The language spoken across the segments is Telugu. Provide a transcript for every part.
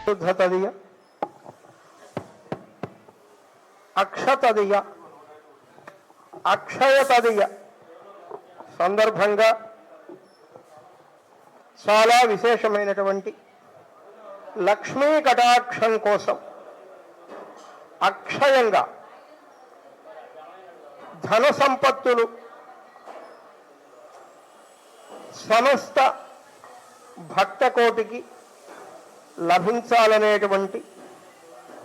మాఘతదియ అక్షతదియ అక్షయ తదియ సందర్భంగా చాలా విశేషమైనటువంటి లక్ష్మీ కటాక్షం కోసం అక్షయంగా ధన సంపత్తులు సమస్త భక్త కోటికి లభించాలనేటువంటి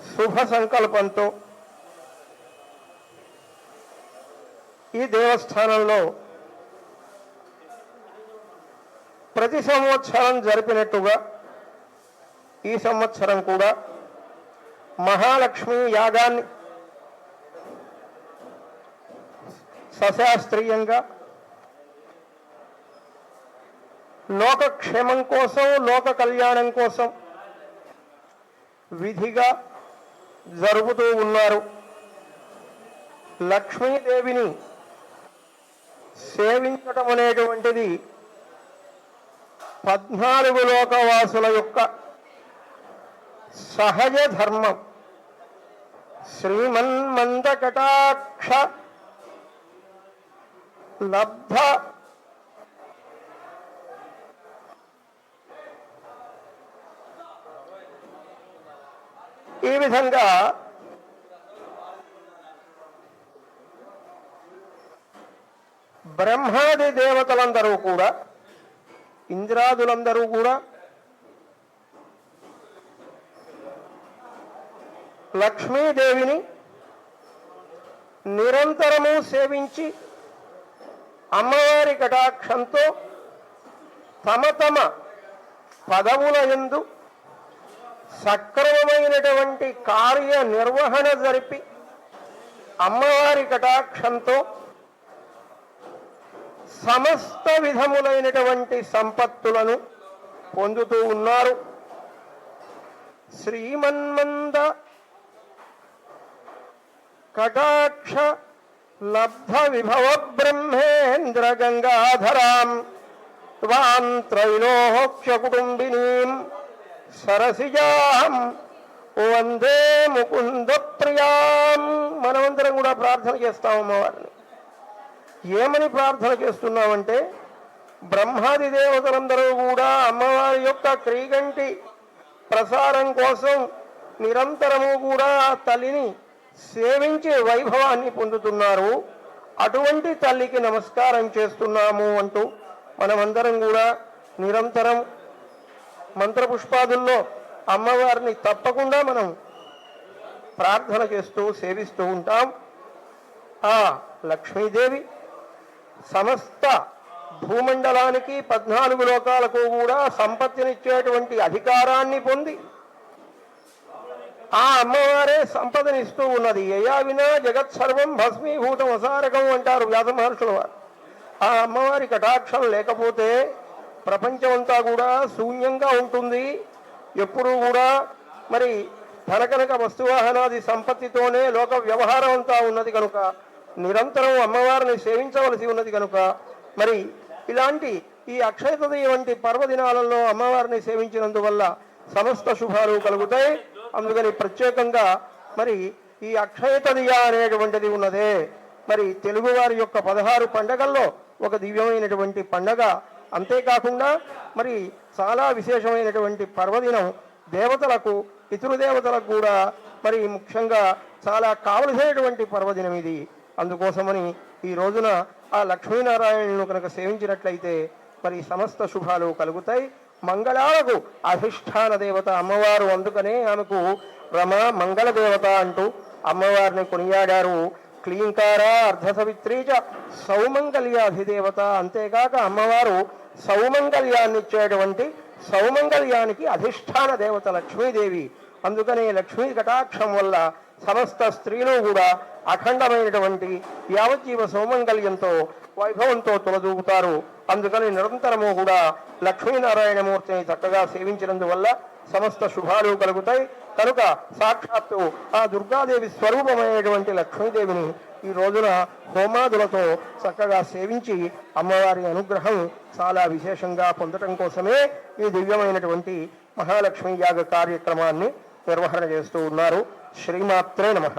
శుభ సంకల్పంతో ఈ దేవస్థానంలో ప్రతి సంవత్సరం జరిపినట్టుగా ఈ సంవత్సరం కూడా మహాలక్ష్మి యాగాన్ని సశాస్త్రీయంగా లోకక్షేమం కోసం లోక కళ్యాణం కోసం విధిగా జరుపుతూ ఉన్నారు. లక్ష్మీదేవిని సేవించటం అనేటువంటిది పద్నాలుగు లోకవాసుల యొక్క సహజ ధర్మం. శ్రీమన్మంద కటాక్ష లబ్ధ ఈ విధంగా బ్రహ్మాది దేవతలందరూ కూడా ఇంద్రాదులందరూ కూడా లక్ష్మీదేవిని నిరంతరము సేవించి అమ్మవారి కటాక్షంతో తమ తమ పదవుల ఎందు సక్రమమైనటువంటి కార్య నిర్వహణ జరిపి అమ్మవారి కటాక్షంతో సమస్త విధములైనటువంటి సంపత్తులను పొందుతూ ఉన్నారు. శ్రీమన్మంద కటాక్ష లబ్ధ విభవ బ్రహ్మేంద్ర గంగాధరాం త్వాం త్రైలోక్య కుటుంబినీం సరసిజాహం వందే ముకుంద ప్రియాం మనమందరం కూడా ప్రార్థన చేస్తాం అమ్మవారిని. ఏమని ప్రార్థన చేస్తున్నామంటే బ్రహ్మాది దేవతలందరూ కూడా అమ్మవారి యొక్క క్రీగంటి ప్రసారం కోసం నిరంతరము కూడా ఆ తల్లిని సేవించే వైభవాన్ని పొందుతున్నారు. అటువంటి తల్లికి నమస్కారం చేస్తున్నాము అంటూ మనమందరం కూడా నిరంతరం మంత్రపుష్పాదుల్లో అమ్మవారిని తప్పకుండా మనం ప్రార్థన చేస్తూ సేవిస్తూ ఉంటాం. ఆ లక్ష్మీదేవి సమస్త భూమండలానికి పద్నాలుగు లోకాలకు కూడా సంపత్తినిచ్చేటువంటి అధికారాన్ని పొంది ఆ అమ్మవారే సంపదనిస్తూ ఉన్నది. యయా వినా జగత్ సర్వం భస్మీభూతం అసారకం అంటారు వ్యాస మహర్షుల వారు. ఆ అమ్మవారి కటాక్షం లేకపోతే ప్రపంచమంతా కూడా శూన్యంగా ఉంటుంది. ఎప్పుడూ కూడా మరి ధనకనక వస్తువాహనాది సంపత్తితోనే లోక వ్యవహారం అంతా ఉన్నది కనుక నిరంతరం అమ్మవారిని సేవించవలసి ఉన్నది కనుక మరి ఇలాంటి ఈ అక్షయ తృతీయ వంటి పర్వదినాలలో అమ్మవారిని సేవించినందువల్ల సమస్త శుభాలు కలుగుతాయి. అందుకని ప్రత్యేకంగా మరి ఈ అక్షయ తదియ అనేటువంటిది ఉన్నదే. మరి తెలుగువారి యొక్క పదహారు పండగల్లో ఒక దివ్యమైనటువంటి పండగ అంతేకాకుండా మరి చాలా విశేషమైనటువంటి పర్వదినం దేవతలకు పితృదేవతలకు కూడా మరి ముఖ్యంగా చాలా కావలసినటువంటి పర్వదినం ఇది. అందుకోసమని ఈ రోజున ఆ లక్ష్మీనారాయణను కనుక సేవించినట్లయితే మరి సమస్త శుభాలు కలుగుతాయి. మంగళాలకు అధిష్టాన దేవత అమ్మవారు అందుకనే ఆమెకు రమ మంగళ దేవత అంటూ అమ్మవారిని కొనియాడారు. క్లీంకార అర్ధసవిత్రీ చ సౌమంగళ్య అంతేగాక అంతేకాక అమ్మవారు సౌమంగళ్యాన్ని ఇచ్చేటువంటి సౌమంగళ్యానికి అధిష్టాన దేవత లక్ష్మీదేవి. అందుకనే లక్ష్మీ కటాక్షం వల్ల సమస్త స్త్రీలు కూడా అఖండమైనటువంటి యావజ్జీవ సౌమంగళ్యంతో వైభవంతో తొలదూగుతారు. అందుకని నిరంతరము కూడా లక్ష్మీనారాయణమూర్తిని చక్కగా సేవించినందువల్ల సమస్త శుభాలు కలుగుతాయి. కనుక సాక్షాత్తు ఆ దుర్గాదేవి స్వరూపమైనటువంటి లక్ష్మీదేవిని ఈ రోజున హోమాదులతో చక్కగా సేవించి అమ్మవారి అనుగ్రహం చాలా విశేషంగా పొందటం కోసమే ఈ దివ్యమైనటువంటి మహాలక్ష్మి యాగ కార్యక్రమాన్ని నిర్వహణ చేస్తూ ఉన్నారు. శ్రీమాత్రే నమః.